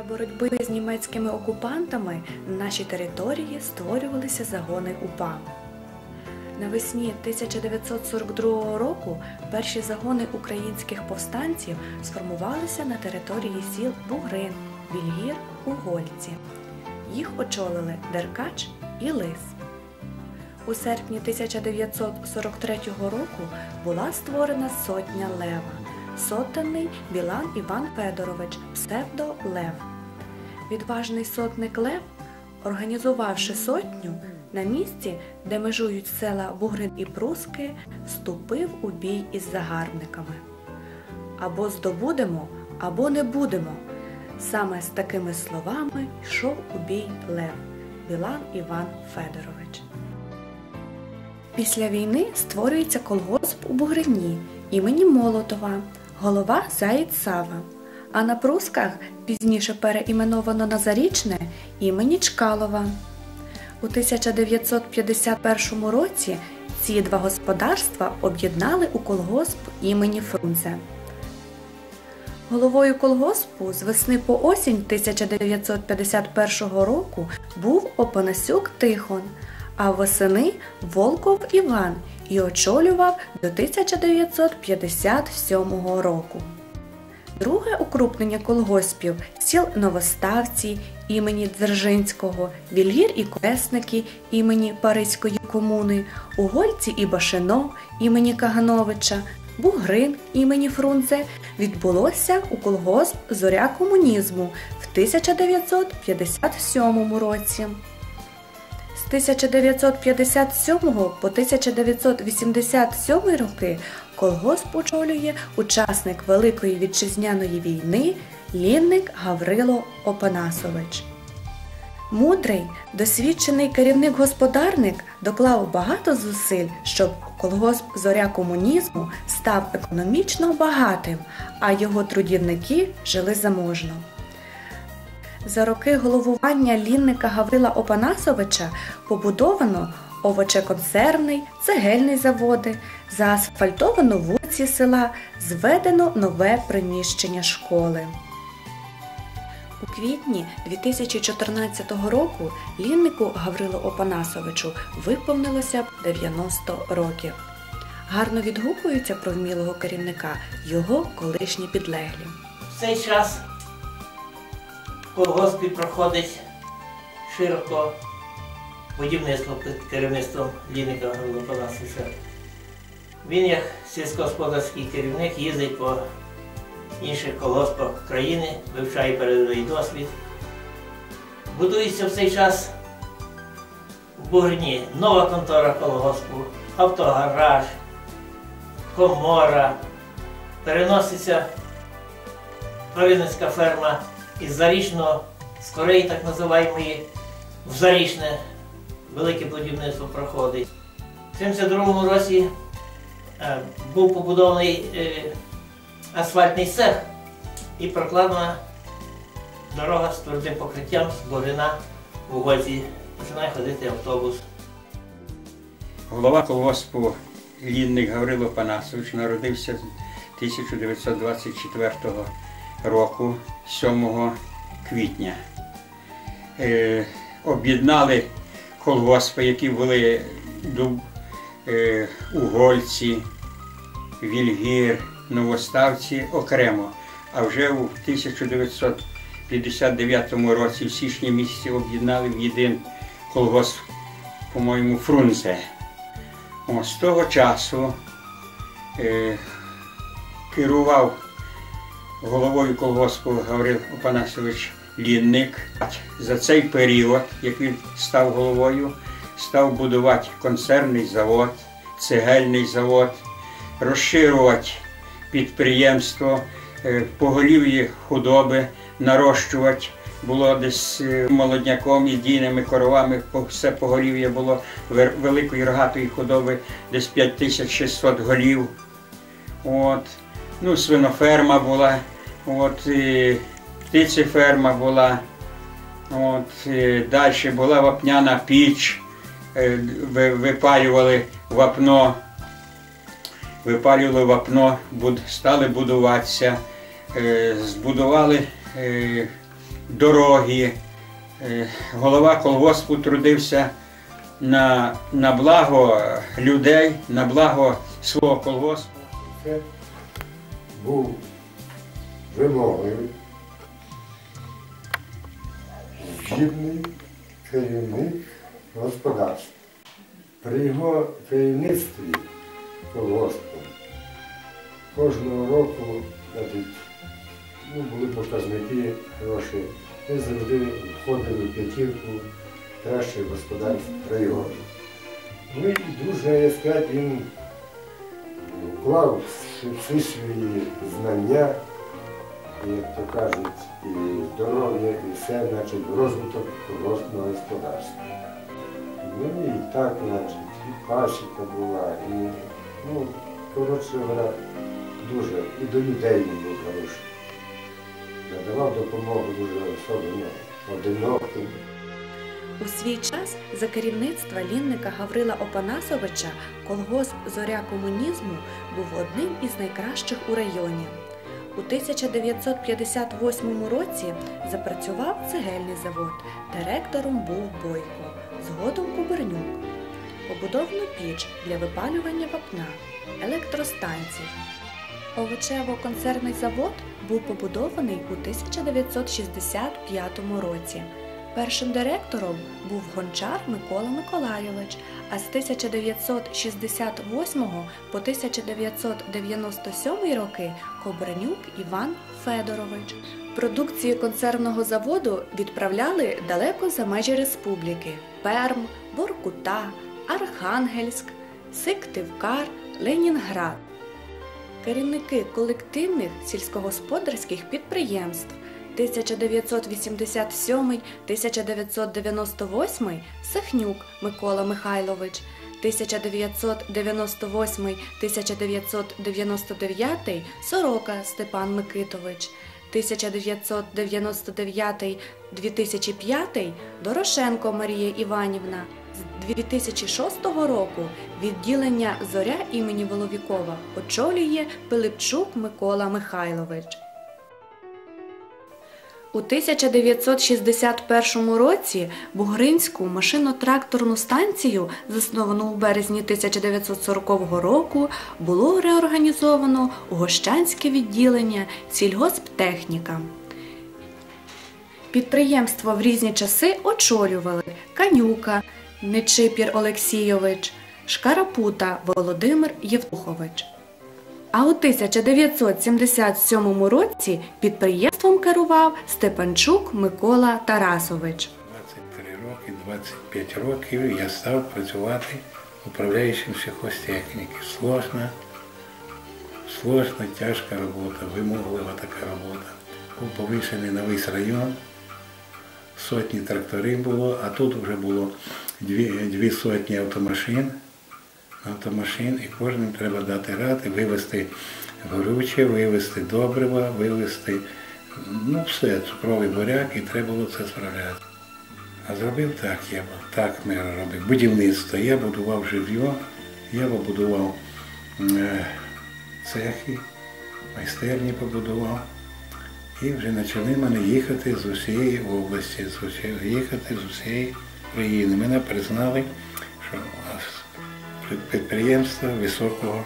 Для боротьби з німецькими окупантами на нашій території створювалися загони УПА. Навесні 1942 року перші загони українських повстанців сформувалися на території сіл Бугрин, Вільгір, Угольці. Їх очолили Деркач і Лис. У серпні 1943 року була створена сотня Лева, сотенний Білан Іван Федорович, псевдо Лев. Відважний сотник Лев, організувавши сотню, на місці, де межують села Бугрин і Пруски, вступив у бій із загарбниками. Або здобудемо, або не будемо. Саме з такими словами йшов у бій Лев Білан Іван Федорович. Після війни створюється колгосп у Бугрині імені Молотова, голова Заїд Сава. А на Прусках пізніше переіменовано на Зарічне імені Чкалова. У 1951 році ці два господарства об'єднали у колгосп імені Фрунзе. Головою колгоспу з весни по осінь 1951 року був Опанасюк Тихон, а восени Волков Іван і очолював до 1957 року. Друге укрупнення колгоспів сіл Новоставці імені Дзержинського, Вільгір і Колесники імені Паризької комуни, Угольці і Башино імені Кагановича, Бугрин імені Фрунзе відбулося у колгосп Зоря комунізму в 1957 році. З 1957 по 1987 роки колгосп очолює учасник Великої вітчизняної війни Лінник Гаврило Опанасович. Мудрий, досвідчений керівник-господарник доклав багато зусиль, щоб колгосп зоря комунізму став економічно багатим, а його трудівники жили заможно. За роки головування лінника Гаврила Опанасовича побудовано овочеконсервний, цегельний заводи, заасфальтовано вулиці села, зведено нове приміщення школи. У квітні 2014 року ліннику Гаврилу Опанасовичу виповнилося 90 років. Гарно відгукуються про вмілого керівника його колишні підлеглі. Цей час колгоспі проходить широко будівництво під керівництвом Лінника Гаврила Панасовича. Він як сільськогосподарський керівник їздить по інших колгоспах країни, вивчає передовий досвід. Будується в цей час в Бугрині нова контора колгоспу, автогараж, комора. Переноситься тваринницька ферма із Зарічного, з Кореї так називаємої, в Зарічне велике будівництво проходить. У 72-му році е, був побудований е, асфальтний цех і прокладена дорога з твердим покриттям з Богина в Угольці. Починає ходити автобус. Голова колгоспу Лінник Гаврило Панасович народився 1924 року, 7 квітня. Е, об'єднали колгоспи, які були е, Угольці, Вільгір, Новоставці окремо. А вже у 1959 році, в січні місяці, об'єднали в єдин колгосп, по-моєму, Фрунзе. З того часу е, керував головою колгоспу Гаврил Опанасович Лінник. За цей період, як він став головою, став будувати концерний завод, цегельний завод, розширювати підприємство, е, поголів'ї худоби, нарощувати. Було десь е, молодняком і дійними коровами, все поголів'я було великої рогатої худоби, десь 5600 голів. От. Ну, свиноферма була, от, і птицеферма була. От, і далі була вапняна піч, е, випалювали вапно, випалювали вапно, стали будуватися, е, збудували е, дороги. Голова колгоспу трудився на, на благо людей, на благо свого колгоспу. Був вимогливий, здібний керівник господарства. При його керівництві колгоспом кожного року ну, були показники хороші. Ми завжди входили в п'ятірку кращих господарств району. Ну і дуже, я сказати, він вклав всі- свої знання, як то кажуть, і здоров'я, і все, значить, розвиток колгоспного господарства. Ну і так, значить, і пасіка була, і, ну, коротше говоря, дуже, і до людей він був хороший. Надавав допомогу дуже особливо одиноким. У свій час за керівництва лінника Гаврила Опанасовича колгосп Зоря комунізму був одним із найкращих у районі. У 1958 році запрацював цегельний завод. Директором був Бойко, згодом Кубернюк. Побудовано піч для випалювання вапна, електростанції. Овочево-консервний завод був побудований у 1965 році. Першим директором був гончар Микола Миколайович, а з 1968 по 1997 роки Кобранюк Іван Федорович. Продукцію консервного заводу відправляли далеко за межі республіки: Перм, Воркута, Архангельськ, Сиктивкар, Ленінград. Керівники колективних сільськогосподарських підприємств 1987-1998 Сахнюк Микола Михайлович, 1998-1999 Сорока Степан Микитович, 1999-2005 Дорошенко Марія Іванівна. З 2006 року відділення Зоря імені Воловікова очолює Пилипчук Микола Михайлович. У 1961 році Бугринську машино-тракторну станцію, засновану у березні 1940 року, було реорганізовано у Гощанське відділення сільгосптехніка. Підприємство в різні часи очолювали Канюка Нечипір Олексійович, Шкарапута Володимир Євтухович. А у 1977 році підприємством керував Степанчук Микола Тарасович. 23 роки, 25 років я став працювати управляючим сільхозтехніки. Сложна, сложна, тяжка робота, вимоглива така робота. Був повишений на весь район, сотні тракторів було, а тут вже було дві, дві сотні автомашин, автомашин, і кожним треба дати ради, вивезти горюче, вивезти добрива, вивезти ну все, цукровий буряк, і треба було це справляти. А зробив так я, так ми робив. Будівництво. Я будував жилье, я побудував е, цехи, майстерні побудував. І вже почали мене їхати з усієї області, з усієї, їхати з усієї країни. Мене признали, що підприємство високого,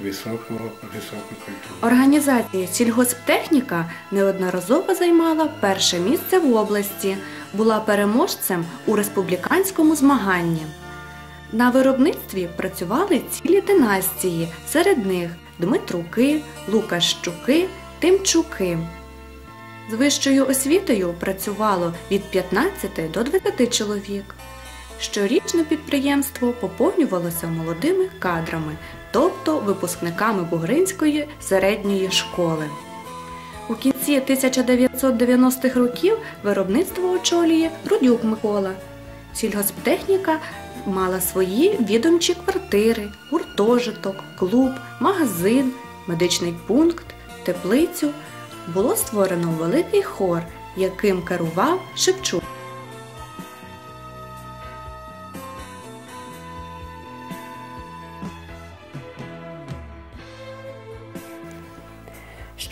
високого, високої культури. Організація сільгосптехніка неодноразово займала перше місце в області, була переможцем у республіканському змаганні. На виробництві працювали цілі династії, серед них Дмитруки, Лукащуки, Тимчуки. З вищою освітою працювало від 15 до 20 чоловік. Щорічно підприємство поповнювалося молодими кадрами, тобто випускниками Бугринської середньої школи. У кінці 1990-х років виробництво очолює Рудюк Микола. Сільгосптехніка мала свої відомчі квартири, гуртожиток, клуб, магазин, медичний пункт, теплицю. Було створено великий хор, яким керував Шевчук.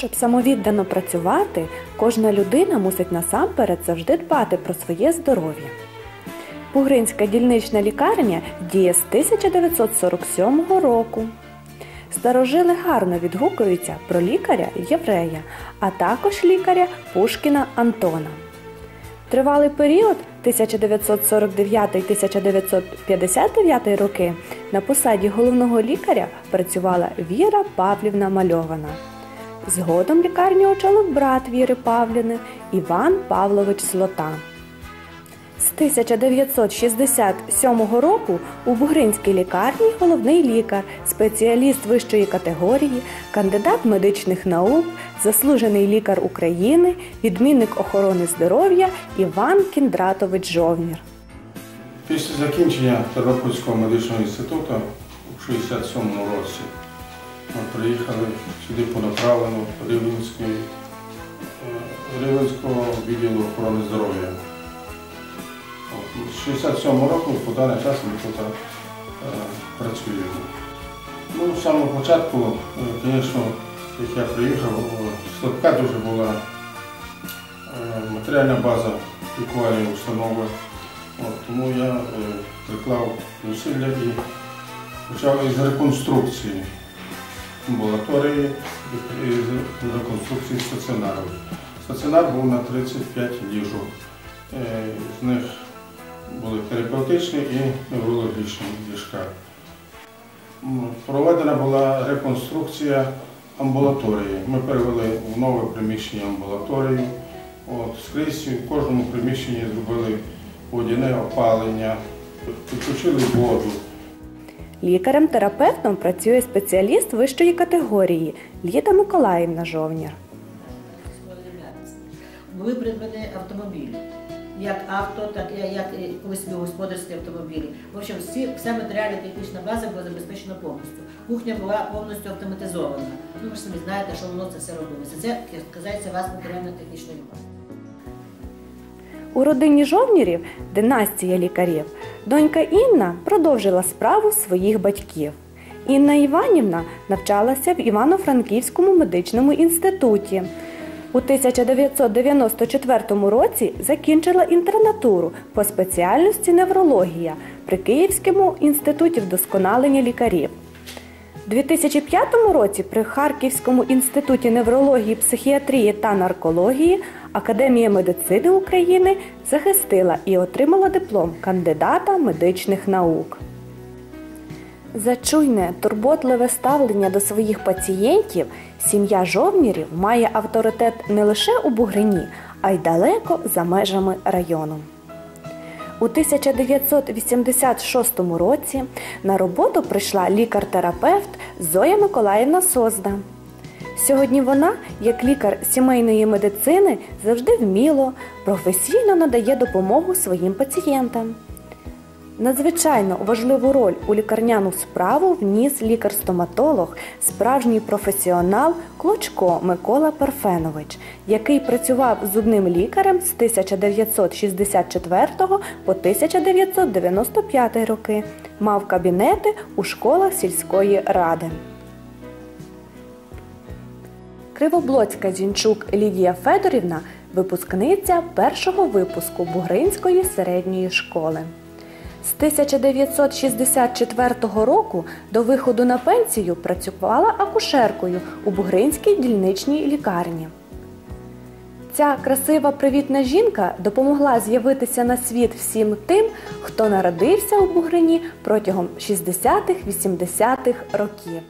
Щоб самовіддано працювати, кожна людина мусить насамперед завжди дбати про своє здоров'я. Бугринська дільнична лікарня діє з 1947 року. Старожили гарно відгукуються про лікаря Єврея, а також лікаря Пушкіна Антона. Тривалий період 1949-1959 роки на посаді головного лікаря працювала Віра Павлівна Мальована. Згодом лікарню очолив брат Віри Павлівни Іван Павлович Злота. З 1967 року у Бугринській лікарні головний лікар, спеціаліст вищої категорії, кандидат медичних наук, заслужений лікар України, відмінник охорони здоров'я Іван Кіндратович Жовнір. Після закінчення Тернопільського медичного інституту у 67-му році ми приїхали сюди по направленню е, Рівненського відділу охорони здоров'я. З 67-го року по даний час ми тут е, працюємо. Ну, з самого початку, е, звісно, як я приїхав, слабка дуже була матеріальна база лікувальної установи. Тому я приклав зусилля і почав із реконструкції амбулаторії і реконструкції стаціонару. Стаціонар був на 35 ліжок. Е, З них були терапевтичні і неврологічні ліжка. Проведена була реконструкція амбулаторії. Ми перевели в нове приміщення амбулаторії. Скрізь в кожному приміщенні зробили водяне опалення, підключили воду. Лікарем-терапевтом працює спеціаліст вищої категорії Ліда Миколаївна Жовнір. Були придбані автомобілі. Як авто, так і як колись господарські автомобілі. В общем, всі, вся матеріально-технічна база була забезпечена повністю. Кухня була повністю автоматизована. Ну, ви ж самі знаєте, що воно це все робилося. Це як казається вас матеріально-технічної бази. У родині Жовнірів династія лікарів. Донька Інна продовжила справу своїх батьків. Інна Іванівна навчалася в Івано-Франківському медичному інституті. У 1994 році закінчила інтернатуру по спеціальності неврологія при Київському інституті вдосконалення лікарів. У 2005 році при Харківському інституті неврології, психіатрії та наркології Академія медицини України захистила і отримала диплом кандидата медичних наук. За чуйне, турботливе ставлення до своїх пацієнтів сім'я жовнірів має авторитет не лише у Бугрині, а й далеко за межами району. У 1986 році на роботу прийшла лікар-терапевт Зоя Миколаївна Созда. Сьогодні вона, як лікар сімейної медицини, завжди вміло, професійно надає допомогу своїм пацієнтам. Надзвичайно важливу роль у лікарняну справу вніс лікар-стоматолог, справжній професіонал Клочко Микола Парфенович, який працював зубним лікарем з 1964 по 1995 роки. Мав кабінети у школах сільської ради. Кривоблоцька Зінчук Лідія Федорівна випускниця першого випуску Бугринської середньої школи. З 1964 року до виходу на пенсію працювала акушеркою у Бугринській дільничній лікарні. Ця красива привітна жінка допомогла з'явитися на світ всім тим, хто народився у Бугрині протягом 60-80-х років.